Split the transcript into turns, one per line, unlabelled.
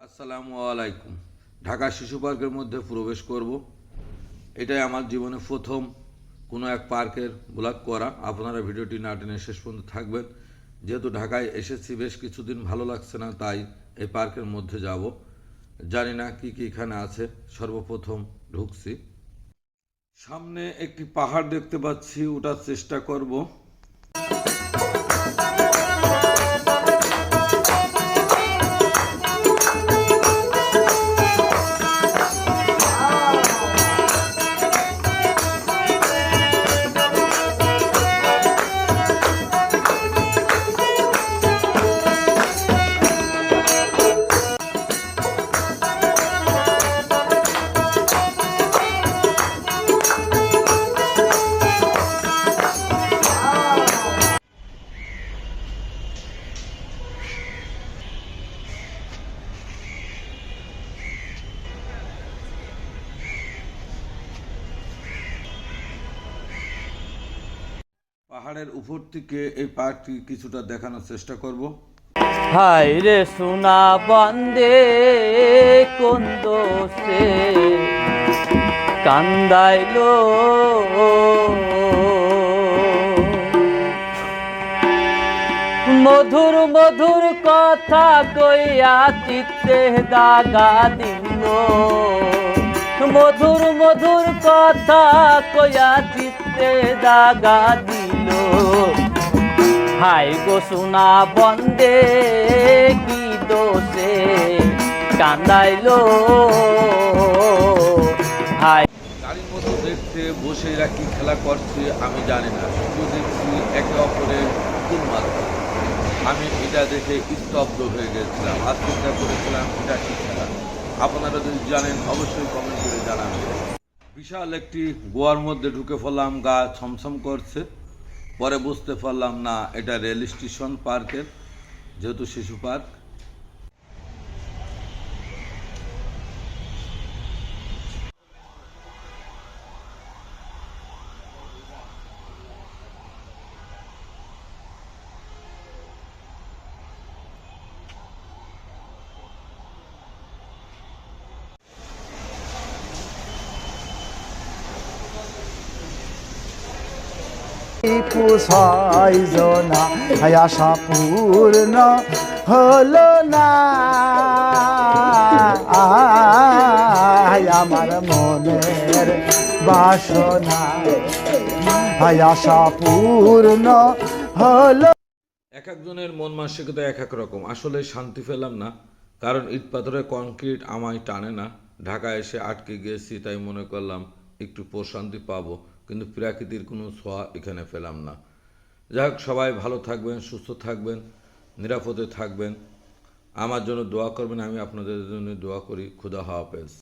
আসসালামু আলাইকুম। ঢাকা শিশু পার্কের মধ্যে প্রবেশ করব। এটাই আমার জীবনে প্রথম কোনো এক পার্কের ব্লগ করা। আপনারা ভিডিওটি না টেনে শেষ পর্যন্ত থাকবেন। যেহেতু ঢাকায় এসেছি, বেশ কিছুদিন ভালো লাগছে না, তাই এই পার্কের মধ্যে যাব। জানি না কি কি এখানে আছে, সর্বপ্রথম ঢুকছি। সামনে একটি পাহাড় দেখতে পাচ্ছি ওঠার চেষ্টা করব। পাহাড়ের উপর থেকে এই পার্কটি কিছুটা দেখানোর চেষ্টা করব।
হায় রে সোনা বন্দে, কোন দোষে? কান্দাইলো। মধুর মধুর কথা কইয়া চিত্তে দাগা দিল। মধুর মধুর কথা কইয়া চিত্তে দাগা দিল। হাই গো সোনা বন্দে, কি দোষে কান্দাইলো? হাই
গাড়ির মতো দেখতে, বসে এরা কি খেলা করছে, আমি জানি না। শুধু দেখছি একে অপরের কুল মারছে আমি এটা দেখে স্তব্ধ হয়ে গেছিলাম। আর চিন্তা করেছিলাম, এটা কি খেলা? আপনারা যদি জানেন, অবশ্যই কমেন্ট করে জানাবেন। বিশাল একটি গোয়ার মধ্যে ঢুকে পড়লাম, গা ছমছম করছে। পরে বুঝতে পারলাম না এটা রেল স্টেশন পার্কের যেহেতু শিশু পার্ক।
আশা পূর্ণ হলো না। আমার মনের বাসনা আশা পূর্ণ হলো
এক একজনের মন মানসিকতা এক এক রকম। আসলে শান্তি পেলাম না, কারণ ইট পাথরে কংক্রিট আমায় টানে না। ঢাকা এসে আটকে গিয়েছি তাই মনে করলাম একটু প্রশান্তি পাবো, কিন্তু প্রাকৃতির কোনো ছোঁয়া এখানে পেলাম না। যাই হোক সবাই ভালো থাকবেন, সুস্থ থাকবেন, নিরাপদে থাকবেন। আমার জন্য দোয়া করবেন, আমি আপনাদের জন্য দোয়া করি। খুদা হাফেজ।